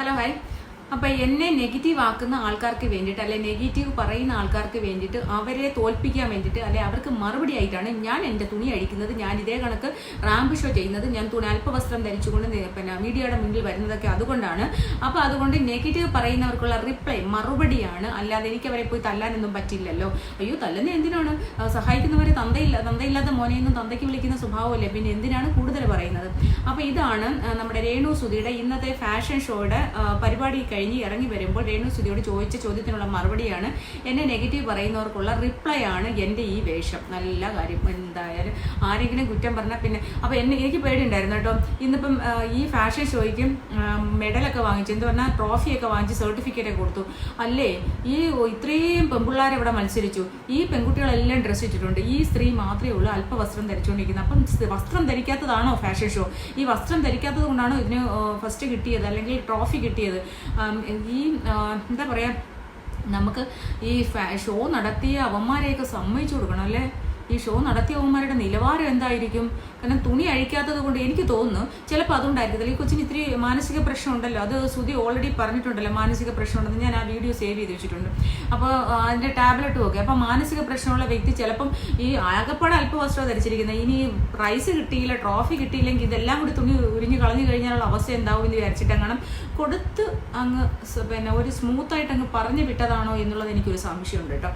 Hello hi അപ്പൊ എന്നെ negative ആക്കുന്ന ആൾക്കാർക്ക് വേണ്ടിയിട്ട് അല്ലെ നെഗറ്റീവ് പറയുന്ന ആൾക്കാർക്ക് വേണ്ടിയിട്ട് അവരെ തോൽപ്പിക്കാൻ വേണ്ടിയിട്ട് അല്ലെ അവർക്ക് മറുപടി ആയിട്ടാണ് ഞാൻ എന്റെ തുണി അഴിക്കുന്നത് ഞാൻ ഇതേ കണക്ക് റാമ്പ് ഷോ ചെയ്യുന്നത് ഞാൻ തുണി അല്പവസ്ത്രം ധരിച്ചുകൊണ്ട് പിന്നെ മീഡിയയുടെ മുന്നിൽ വരുന്നതൊക്കെ അതുകൊണ്ടാണ്. അപ്പൊ അതുകൊണ്ട് നെഗറ്റീവ് പറയുന്നവർക്കുള്ള റിപ്ലൈ മറുപടിയാണ്. അല്ലാതെ എനിക്ക് അവരെ പോയി തല്ലാനൊന്നും പറ്റില്ലല്ലോ. അയ്യോ തല്ലുന്ന എന്തിനാണ്? സഹായിക്കുന്നവരെ തന്തയില്ല തന്തയില്ലാത്ത മോനെയൊന്നും തന്തയ്ക്ക് വിളിക്കുന്ന സ്വഭാവമല്ലേ? പിന്നെ എന്തിനാണ് കൂടുതൽ പറയുന്നത്? അപ്പൊ ഇതാണ് നമ്മുടെ രേണു സുധിയുടെ ഇന്നത്തെ ഫാഷൻ ഷോയുടെ പരിപാടി കഴിഞ്ഞ് ഇറങ്ങി വരുമ്പോൾ രേണു സുധിയോട് ചോദിച്ച ചോദ്യത്തിനുള്ള മറുപടിയാണ് എന്നെ നെഗറ്റീവ് പറയുന്നവർക്കുള്ള റിപ്ലൈ ആണ് എന്റെ ഈ വേഷം. നല്ല കാര്യം. എന്തായാലും ആരെങ്കിലും കുറ്റം പറഞ്ഞാൽ പിന്നെ അപ്പൊ എന്നെ എനിക്ക് പേടിയുണ്ടായിരുന്നു കേട്ടോ. ഇന്നിപ്പം ഈ ഫാഷൻ ഷോയ്ക്കും മെഡലൊക്കെ വാങ്ങിച്ചു. എന്ത് പറഞ്ഞാൽ ട്രോഫിയൊക്കെ വാങ്ങിച്ച് സർട്ടിഫിക്കറ്റ് കൊടുത്തു. അല്ലേ? ഈ ഇത്രയും പെൺപിള്ളേരെ ഇവിടെ മത്സരിച്ചു. ഈ പെൺകുട്ടികളെല്ലാം ഡ്രസ്സ് ഇട്ടിട്ടുണ്ട്. ഈ സ്ത്രീ മാത്രമേ ഉള്ളൂ അല്പ വസ്ത്രം ധരിച്ചുകൊണ്ടിരിക്കുന്നത്. അപ്പം വസ്ത്രം ധരിക്കാത്തതാണോ ഫാഷൻ ഷോ ഈ വസ്ത്രം ധരിക്കാത്തത് കൊണ്ടാണോ ഇതിന് ഫസ്റ്റ് കിട്ടിയത്? അല്ലെങ്കിൽ ട്രോഫി കിട്ടിയത്? ഈ എന്താ പറയാ നമുക്ക് ഈ ഷോ നടത്തിയ അവന്മാരെയൊക്കെ സമ്മതിച്ചു കൊടുക്കണം അല്ലേ? ഈ ഷോ നടത്തിയവന്മാരുടെ നിലവാരം എന്തായിരിക്കും? കാരണം തുണി അഴിക്കാത്തത് കൊണ്ട് എനിക്ക് തോന്നുന്നു ചിലപ്പോൾ അതുകൊണ്ടായിരിക്കത്തില്ല ഈ കൊച്ചിന് ഇത്തിരി മാനസിക പ്രശ്നം ഉണ്ടല്ലോ അത് സുധി ഓൾറെഡി പറഞ്ഞിട്ടുണ്ടല്ലോ മാനസിക പ്രശ്നം ഉണ്ടെന്ന് ഞാൻ ആ വീഡിയോ സേവ് ചെയ്ത് വെച്ചിട്ടുണ്ട്. അപ്പോൾ അതിന്റെ ടാബ്ലറ്റും ഒക്കെ. അപ്പോൾ മാനസിക പ്രശ്നമുള്ള വ്യക്തി ചിലപ്പം ഈ ആകപ്പാടെ അല്പവസ്ത്രം ധരിച്ചിരിക്കുന്നത് ഇനി പ്രൈസ് കിട്ടിയില്ല ട്രോഫി കിട്ടിയില്ലെങ്കിൽ ഇതെല്ലാം കൂടി തുണി ഉരിഞ്ഞ് കളഞ്ഞു കഴിഞ്ഞാലുള്ള അവസ്ഥ എന്താവും എന്ന് വിചാരിച്ചിട്ട് അങ്ങനെ കൊടുത്ത് അങ്ങ് പിന്നെ ഒരു സ്മൂത്തായിട്ട് അങ്ങ് പറഞ്ഞു വിട്ടതാണോ എന്നുള്ളത് എനിക്കൊരു സംശയമുണ്ട് കേട്ടോ.